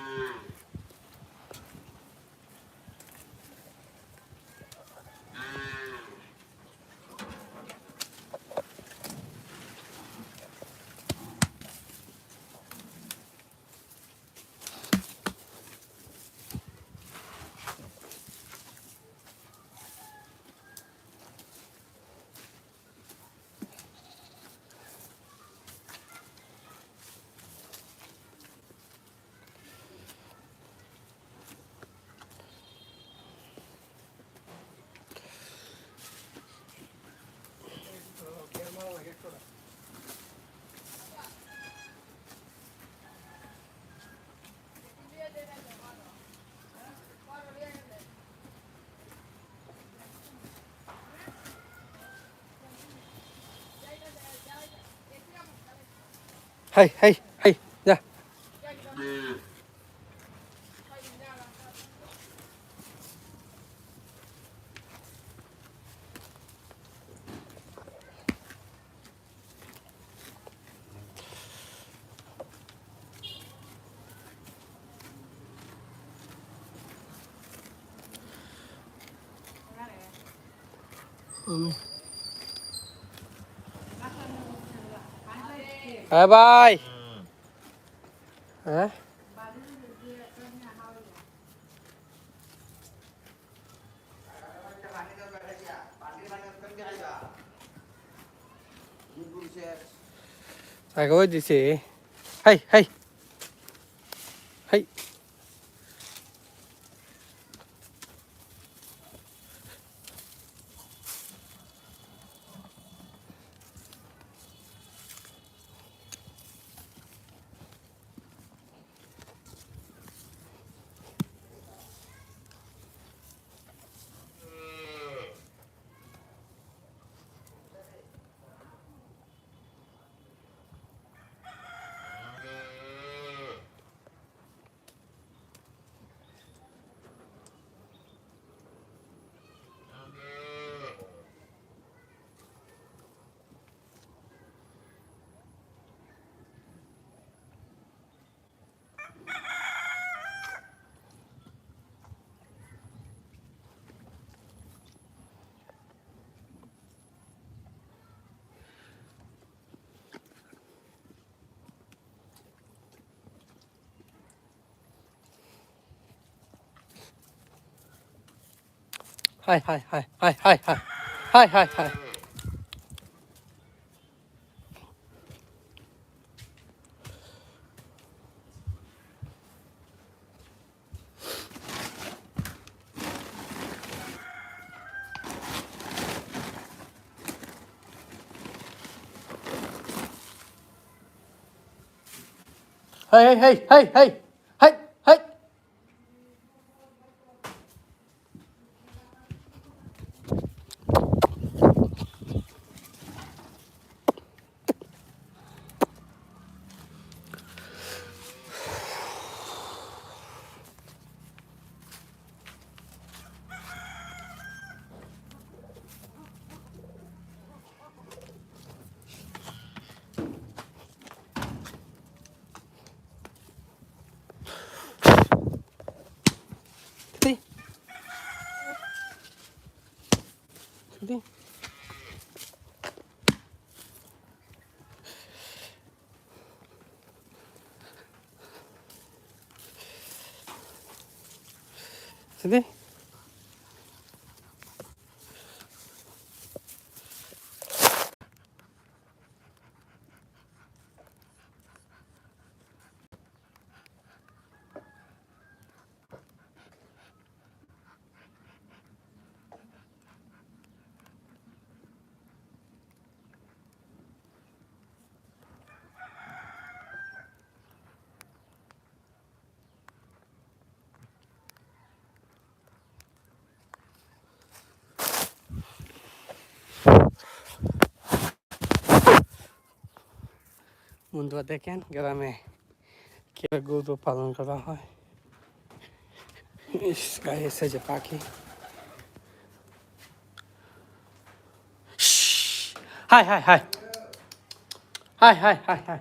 Mm. 헤이 헤이 헤이 야 음. হ্যাঁ ভাই হ্যাঁ I go to see. Hey, hey. Hey. তাকে ওই দিছে হাই high high high high high high high high high high হাই Hey, hey, hey, hey, hey, hey. 你 বন্ধুরা দেখেন গ্রামে কীভাবে গরু পালন করা হয় ইস, গায়ে এসেছে পাখি হাই high high high high high হাই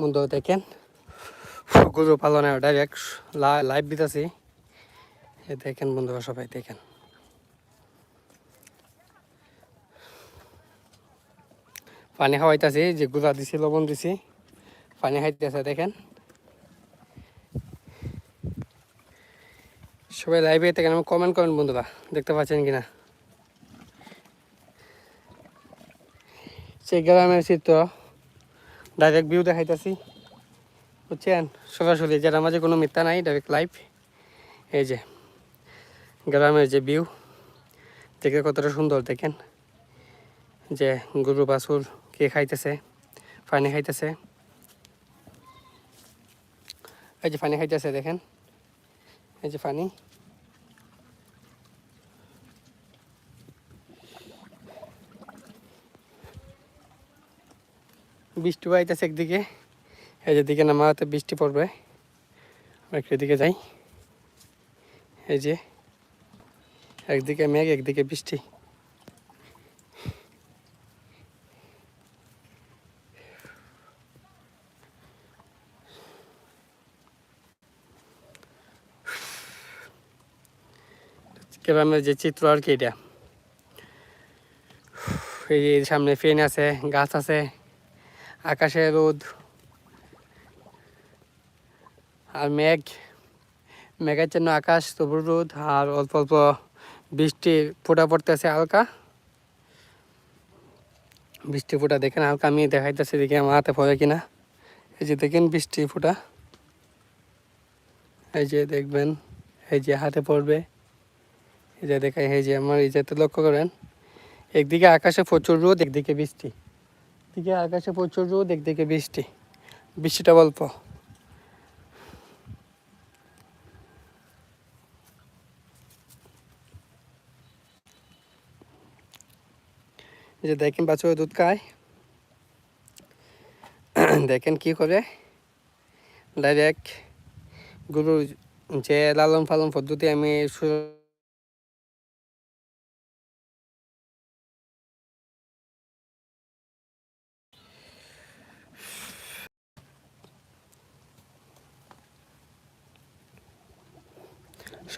বন্ধু, দেখেন। গরু পালনের ডাইরেক্ট লাইভ দিতেছি। এ দেখেন বন্ধুরা সবাই দেখেন। পানি খাওয়াইতেছি, যে গুলা দিছি, লবণ দিছি, পানি খাইতেছে, দেখেন। সবাই লাইভে দেখেন আমি কমেন্ট করেন বন্ধুরা, দেখতে পাচ্ছেন কিনা? সেই গ্রামের চিত্র। ডাইরেক্ট ভিউ দেখাইতেছি। বুঝছেন? সরাসরি যেটার মাঝে কোনো মিথ্যা নাই ডাইরেক্ট লাইভ এই যে, গ্রামের যে ভিউ দেখে কতটা সুন্দর দেখেন। যে গরু, বাছুর কে খাইতেছে, পানি খাইতেছে। এই যে পানি খাইতেছে, দেখেন। এই যে পানি। বৃষ্টি আইতেছে একদিকে। এই যে দিকে নামাতে বৃষ্টি পড়বে। আমরা একটু এদিকে যাই। এই যে একদিকে মেঘ, একদিকে বৃষ্টি। গ্রামের যে চিত্র আর কি এটা। এই সামনে ফেন আছে, গাছ আছে। আকাশে রোদ আর মেঘ। মেঘের জন্য আকাশ তবু রোদ আর অল্প অল্প বৃষ্টি ফোটা পড়তেছে হালকা। বৃষ্টি ফোটা দেখেন হালকা, আমি দেখাইতেছি দেখি আমার হাতে পড়ে কিনা। এই যে দেখেন বৃষ্টি ফোটা। এই যে দেখবেন, এই যে হাতে পড়বে। এই যে দেখাই এই যে আমার এই যে লক্ষ্য করেন, একদিকে আকাশে প্রচুর রোদ, একদিকে বৃষ্টি। দিকে আকাশে প্রচুর রোদ, একদিকে বৃষ্টি। বৃষ্টিটা অল্প। যে দেখেন বাছুর দুধ খায়। দেখেন কি করে। ডাইরেক্ট গরুর যে লালন পালন পদ্ধতি আমি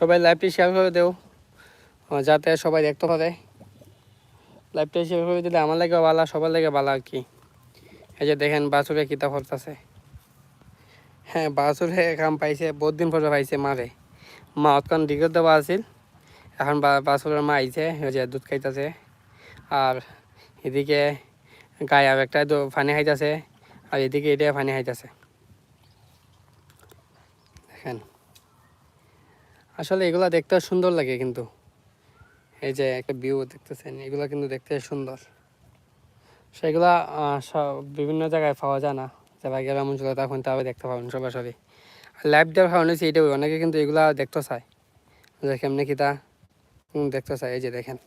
সবাই লাইভটি শেয়ার করে দেও। যাতে সবাই দেখতে পারে। লাইভটা শেয়ার করে দিলে আমার লাগে ভালো, সবার লাগে ভালো আর কি। এই যে দেখেন, বাছুরে কিতা করতেছে। হ্যাঁ বাছুরে কাম পাইছে, বহুত দিন পরে পাইছে মারে। মা অতক্ষণ দিকে দেওয়া আছিল। এখন বাছুরের মা আইছে ওই যে দুধ খাইতেছে। আর এদিকে গায়ে আর একটা পানি খাইতেছে। আর এদিকে এটা পানি খাইতেছে। দেখেন। আসলে এগুলা দেখতে সুন্দর লাগে কিন্তু। এই যে একটা ভিউ দেখতেছেন, এগুলা কিন্তু দেখতে সুন্দর। সেগুলা বিভিন্ন জায়গায় পাওয়া যায় না। যারা গ্রাম অঞ্চলে তখন তাও দেখতে পাবেন সরাসরি। আর লাইভ দেওয়ার কারণে হচ্ছে অনেকে কিন্তু এগুলা দেখতে চায়। যে কেমনি কি তা দেখতে চায়। এই যে দেখেন।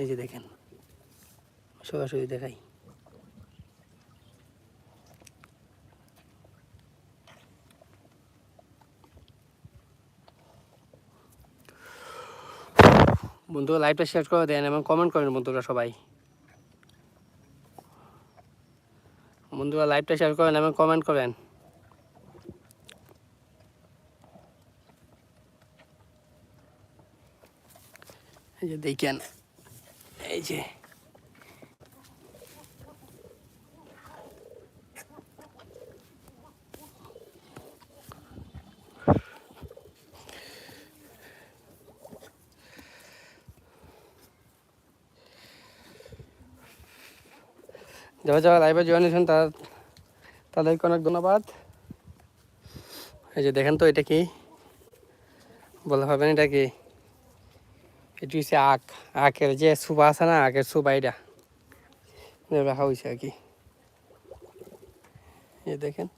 এই যে দেখেন। সরাসরি দেখাই। বন্ধু লাইভটা শেয়ার করে দেন এবং কমেন্ট করেন বন্ধুরা সবাই। বন্ধুরা লাইভটা শেয়ার করেন এবং কমেন্ট করেন। এই যে দেখেন, এই যে যারা যারা লাইভে জয়েন হয়েছেন, তার তাদেরকে অনেক ধন্যবাদ। এই যে দেখেন তো এটা কি? বলা হবে না এটা কি? এটি হচ্ছে আখ। আখের যে সুবা আছে না, আখের সুবা এটা রাখা হয়েছে আর কি। দেখেন।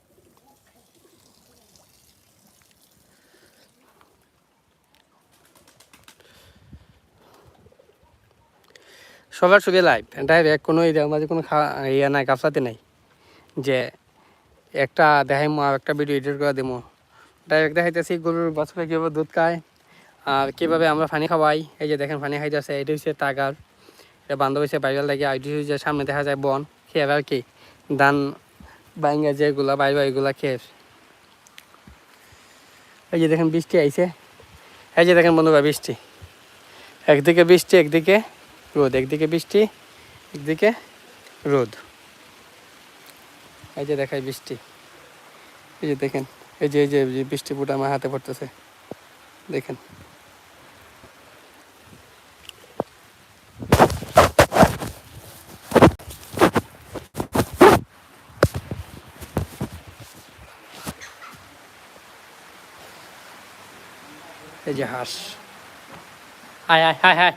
সবার শুধু লাইভ ডাইরেক্ট কোনো মাঝে কোনো ইয়ে নাই, গাফলাতে নাই। যে একটা দেখাই আর একটা ভিডিও এডিট করে দেবো ডাইরেক্ট দেখাইতেছি, গরুর বাছুরে কীভাবে দুধ খায় আর কীভাবে আমরা পানি খাওয়াই। এই যে দেখেন পানি খাইতেছে, এটা হচ্ছে টাগার এটা বান্ধব হচ্ছে বাইরের লাগে আর হচ্ছে সামনে দেখা যায় বন। খেয়ে আর কি? ধান বাইঙ্গা যেগুলা বাই বাইগুলা খেয়ে এই যে দেখেন, বৃষ্টি আইছে। এই যে দেখেন বন্ধুরা, বৃষ্টি। একদিকে বৃষ্টি, একদিকে রোদ, একদিকে বৃষ্টি, একদিকে রোদ। এই যে দেখায় বৃষ্টি। এই যে দেখেন, এই যে এই যে বৃষ্টি পুটা আমার হাতে পড়তেছে। দেখেন। এই যে হাঁস। আয় আয়, হায় হায়।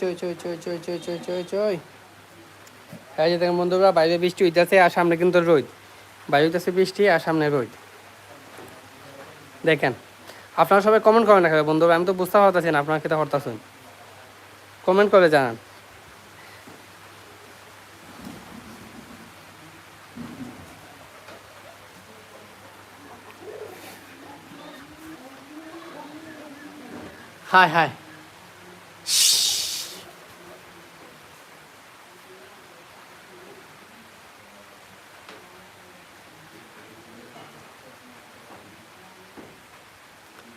চই চই চই চই চই চই চই চই চই। এই বাইরে বৃষ্টি হইতেছে, আর সামনে কিন্তু রোদ। বাইরে হইতেছে বৃষ্টি, আর সামনে রোদ। দেখেন, আপনারা সবাই কমেন্ট করেন না খাবে বন্ধুরা, আমি তো বুঝতে পারতেছি না, আপনারা খেতে হরতাছেন কমেন্ট করে জানান। হাই হাই।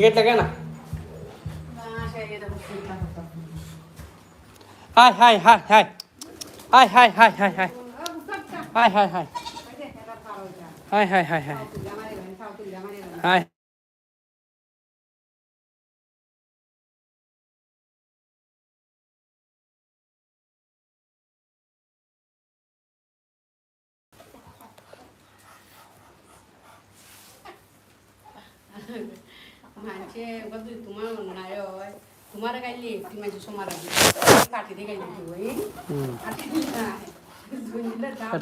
দেখি কেটে লাগে না হাই high high high high high high high high high high high high high high high হাই মানছে বলতে তোমার অন্যায় হয় তোমার গাইলে একটি মানুষ সমার পার্টিতে গাইলে দিব আর তুমি না ধুনলে দাও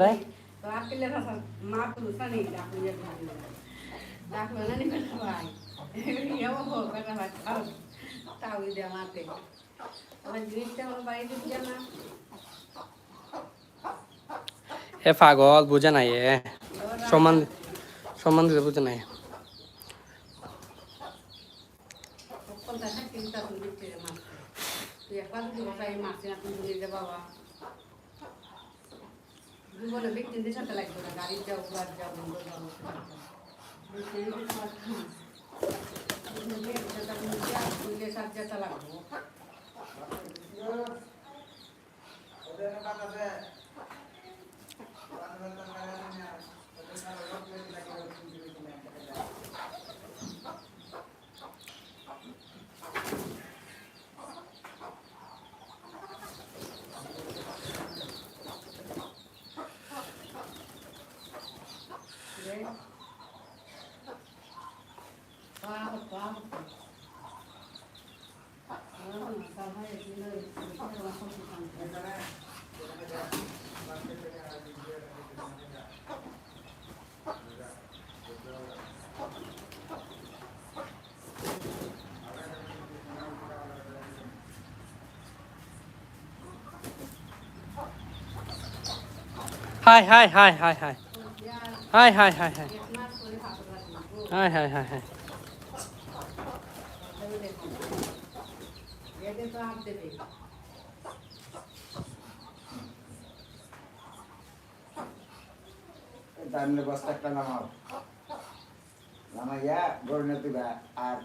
তো আপেলে মা পুরুষা নেই আপনি যে ডাকবে না নিবেন ভাই। ইয়াও হোক কথা ভাই তাও তাও দে মাতে আবার জিনিসটা আমার বাড়িতে দিয়ে না। এ পাগল বুঝে নাই এ। সমান সমান দিতে বুঝে নাই। Ya, kalau di mana ini masih nanti di bawah. Ini boleh lagi, kalau dari jauh buat jauh jauh. Ini kita buat. Ini kita buat. High high high high high high high high high high high high হাই এদের তো হাত দেবে। তাহলে বস্তা একটা নামাও। নামাইয়া গরু দিবা আর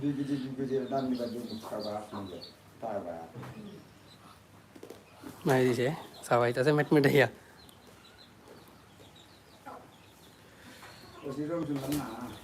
দুই কেজি দুই কেজি দাম নিবার জন্য খাবার আপনাদের তারপর মাই দিছে সাবাইতাছে মেট মিটাইয়া ওই রকম শুনলাম না।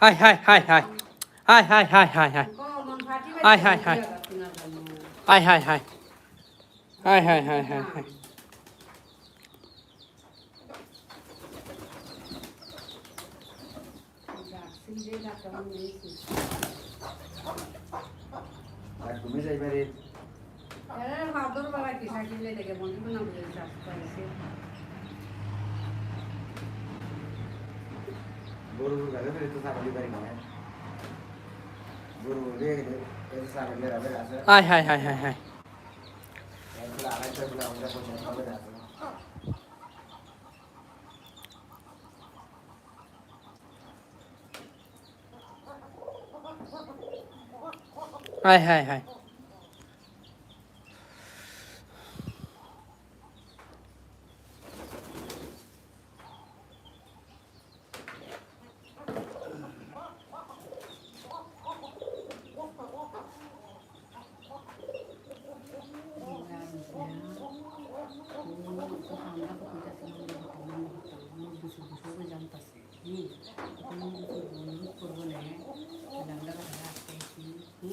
একটা হাই high high high high high high high হাই কমন ফাটি হাই, হাই, হাই। শোনার জন্য হাই high high high high high high হাই যাচ্ছি যে ডাক্তার নিয়েছি আর ঘুমে যাইবারে আরে ভাদর বেলা কি সাইকেলে দেখে মনে মনে বুঝে চাষ করেছে बोरबुर घालून ऋतू सापडली बरी म्हणा बोरबुर वेगळे ऋतू सापडले राहिले असं हाय हाय हाय हाय हाय तुला आणायचं तुला आमच्या पोशात सापडले असं हाय हाय हाय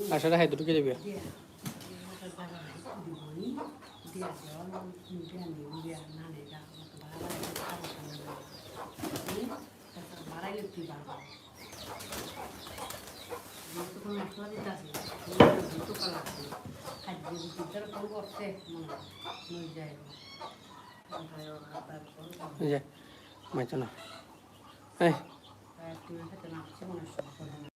আচ্ছা, আশা রাখাই দুটো কেটে বিয়া মাইতো না। এই Estoy muy 的呢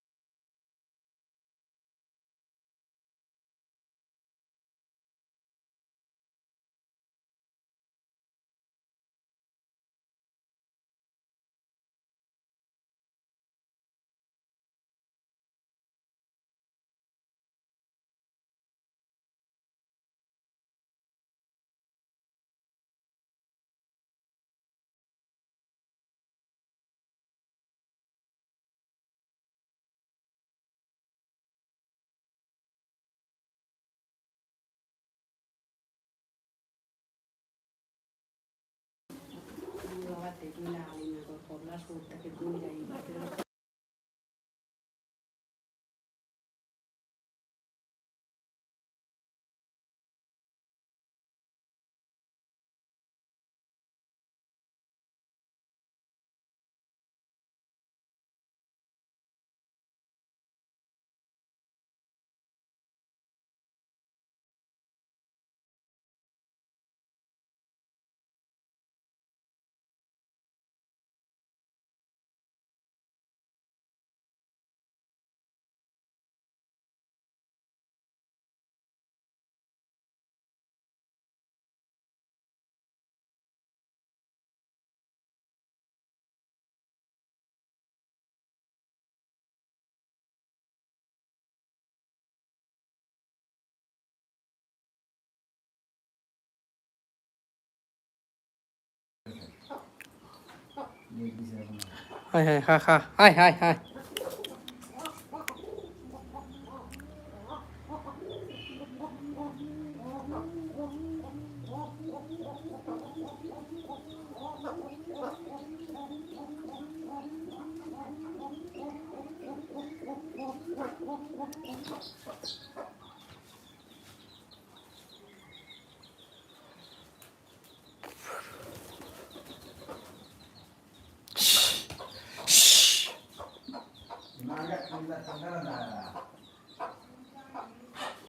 বাবা দেখি না আলিনগর কবলা সোর থেকে দূর যাই 嗨嗨嗨嗨嗨嗨嗨嗨 Amen.